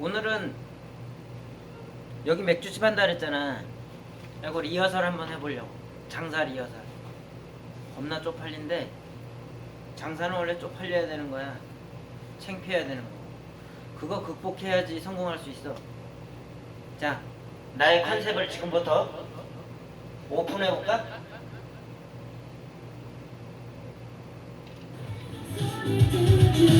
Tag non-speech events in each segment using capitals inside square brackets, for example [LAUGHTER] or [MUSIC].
오늘은 여기 맥주집 한다 그랬잖아. 이거 리허설 한번 해보려고. 장사 리허설. 겁나 쪽팔린데 장사는 원래 쪽팔려야 되는 거야. 창피해야 되는 거. 그거 극복해야지 성공할 수 있어. 자, 나의 컨셉을 지금부터 오픈해 볼까? 어서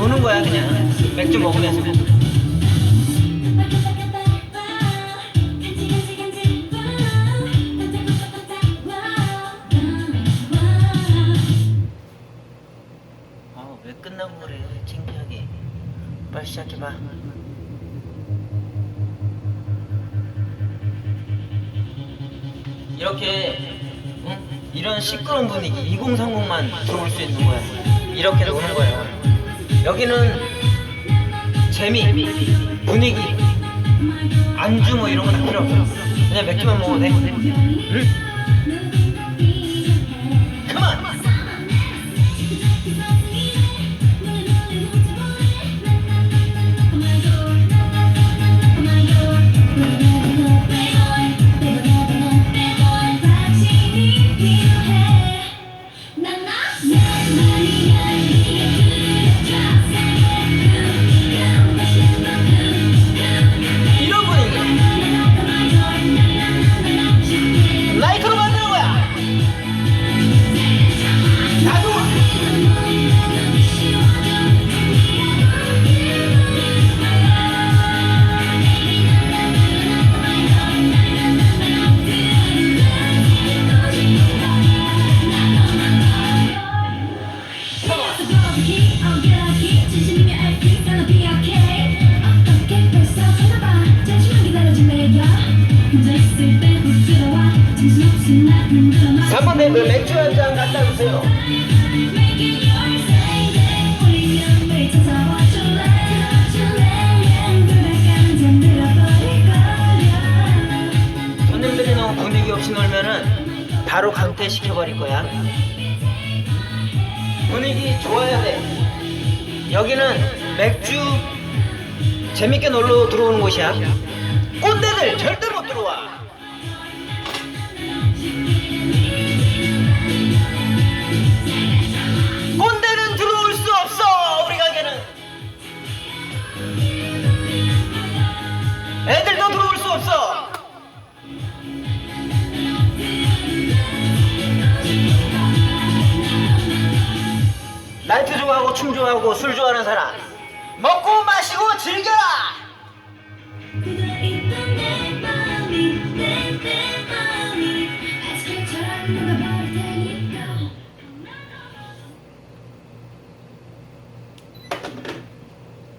노는 거야 그냥 맥주 먹으면서. 아왜 끝나고 그래 창피하게. 빨리 시작해봐. 이렇게 응? 이런 시끄러운 분위기 2030만 들어올 수 있는 거야. 이렇게 노는 거야. 여기는 재미, 분위기, 안주 뭐 이런 거 다 필요 없어. 그냥 맥주만 먹어도 돼. 3번 밴드 맥주 한 잔 갖다 주세요. 손님들이 너무 분위기 없이 놀면은 바로 강퇴시켜버릴 거야. 분위기 좋아야 돼. 여기는 맥주 재밌게 놀러 들어오는 곳이야. 꼰대들 절대 못 들어와. 라이트 좋아하고 춤 좋아하고 술 좋아하는 사람 먹고 마시고 즐겨라.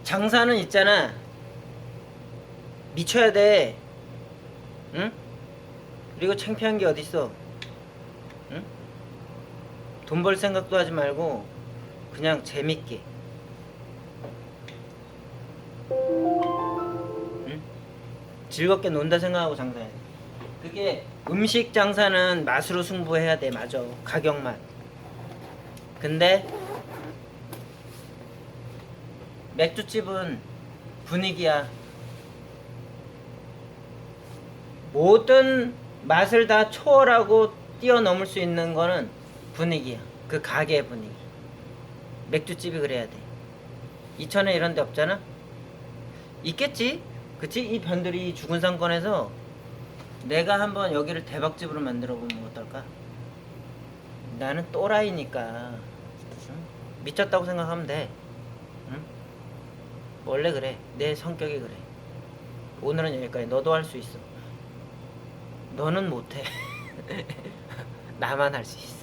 장사는 있잖아. 미쳐야 돼. 응? 그리고 창피한 게 어딨어? 응? 돈 벌 생각도 하지 말고 그냥 재밌게. 응? 즐겁게 논다 생각하고 장사해. 그게 음식 장사는 맛으로 승부해야 돼, 맞아. 가격만. 근데 맥주집은 분위기야. 모든 맛을 다 초월하고 뛰어넘을 수 있는 거는 분위기야. 그 가게의 분위기. 맥주집이 그래야 돼. 이천에 이런 데 없잖아? 있겠지? 그치? 이 변들이 죽은 상권에서 내가 한번 여기를 대박집으로 만들어 보면 어떨까? 나는 또라이니까 응? 미쳤다고 생각하면 돼. 응? 원래 그래. 내 성격이 그래. 오늘은 여기까지. 너도 할 수 있어. 너는 못해. [LAUGHS] 나만 할 수 있어.